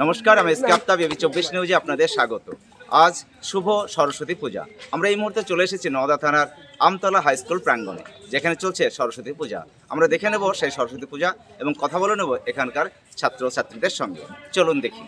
নমস্কার, আমি SK Aftab AB চব্বিশ নিউজে আপনাদের স্বাগত। আজ শুভ সরস্বতী পূজা। আমরা এই মুহূর্তে চলে এসেছি নওদা থানার আমতলা হাই স্কুল প্রাঙ্গণে, যেখানে চলছে সরস্বতী পূজা। আমরা দেখে নেব সেই সরস্বতী পূজা এবং কথা বলে নেব এখানকার ছাত্র ছাত্রীদের সঙ্গে। চলুন দেখি।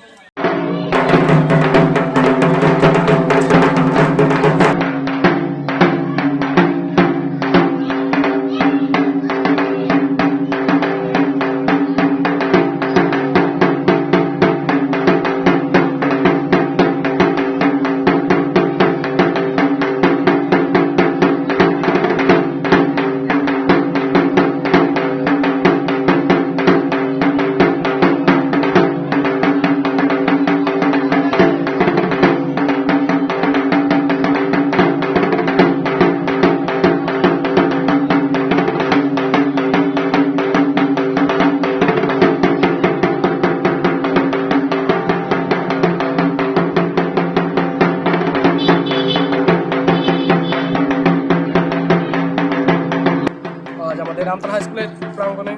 রামতাল হাই স্কুলের প্রাঙ্গণে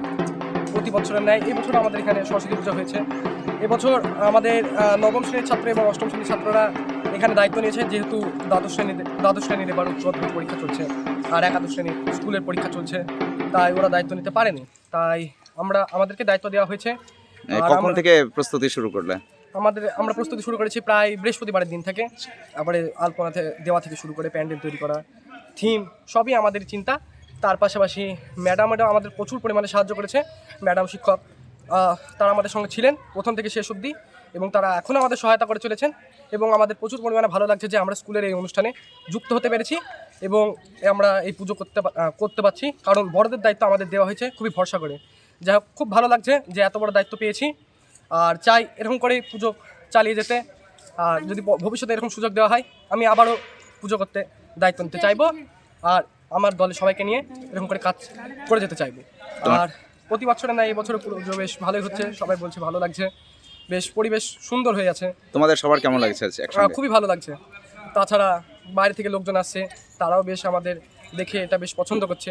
প্রতি বছরের ন্যায় এবছর আমাদের এখানে সরস্বতী পুজো হয়েছে। এবছর আমাদের নবম শ্রেণির ছাত্র এবং অষ্টম শ্রেণির ছাত্ররা এখানে দায়িত্ব নিয়েছে যেহেতু দ্বাদশ শ্রেণীতে দ্বাদশ শ্রেণির এবার উচ্চ মাধ্যমিক পরীক্ষা চলছে আর একাদশ শ্রেণির স্কুলের পরীক্ষা চলছে তাই ওরা দায়িত্ব নিতে পারেনি। তাই আমরা আমাদেরকে দায়িত্ব দেওয়া হয়েছে। কখন থেকে প্রস্তুতি শুরু করলে? আমাদের আমরা প্রস্তুতি শুরু করেছি প্রায় বৃহস্পতিবারের দিন থেকে। তারপরে আলপনা থে- দেওয়া থেকে শুরু করে প্যান্ডেল তৈরি করা থিম সবই আমাদের চিন্তা। তার পাশাপাশি ম্যাডাম ম্যাডাম আমাদের প্রচুর পরিমাণে সাহায্য করেছে। ম্যাডাম শিক্ষক তারা আমাদের সঙ্গে ছিলেন প্রথম থেকে শেষ অবধি এবং তারা এখনও আমাদের সহায়তা করে চলেছেন এবং আমাদের প্রচুর পরিমাণে ভালো লাগছে যে আমরা স্কুলের এই অনুষ্ঠানে যুক্ত হতে পেরেছি এবং আমরা এই পুজো করতে করতে পারছি। কারণ বড়দের দায়িত্ব আমাদের দেওয়া হয়েছে খুবই ভরসা করে। যাই হোক খুব ভালো লাগছে যে এত বড় দায়িত্ব পেয়েছি আর চাই এরকম করেই পুজো চালিয়ে যেতে। আর যদি ভবিষ্যতে এরকম সুযোগ দেওয়া হয় আমি আবারও পুজো করতে দায়িত্ব নিতে চাইব। আর আমার দলে সবাইকে নিয়ে এরকম করে কাজ করে যেতে চাইব। আর প্রতি বছরে না এই বছর পুরো বেশ ভালোই হচ্ছে সবাই বলছে ভালো লাগছে বেশ পরিবেশ সুন্দর হয়ে আছে। তোমাদের সবার কেমন লাগছে খুবই ভালো লাগছে। তাছাড়া বাইরে থেকে লোকজন আসছে তারাও বেশ আমাদের দেখে এটা বেশ পছন্দ করছে।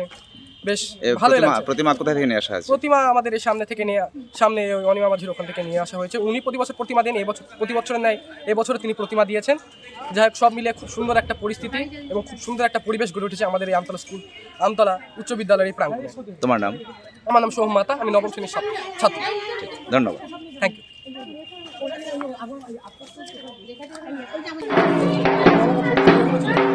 বেশ ভালোই লাগছে। প্রতিমা কোথা থেকে নিয়ে আসা হয়েছে? প্রতিমা আমাদের এই সামনে থেকে নিয়ে সামনে অনিমা মাঝির ওখান থেকে নিয়ে আসা হয়েছে। উনি প্রতি বছর প্রতিমা দেন এবছর প্রতি বছরের ন্যায় এবছর তিনি প্রতিমা দিয়েছেন। যাই হোক সব মিলে খুব সুন্দর একটা পরিস্থিতি এবং খুব সুন্দর একটা পরিবেশ গড়ে উঠেছে আমাদের এই আমতলা স্কুল আমতলা উচ্চ বিদ্যালয়ের এই প্রাঙ্গণে। তোমার নাম? আমার নাম সোহম মাতা আমি নবম শ্রেণির ছাত্র- ছাত্র। ধন্যবাদ। Thank you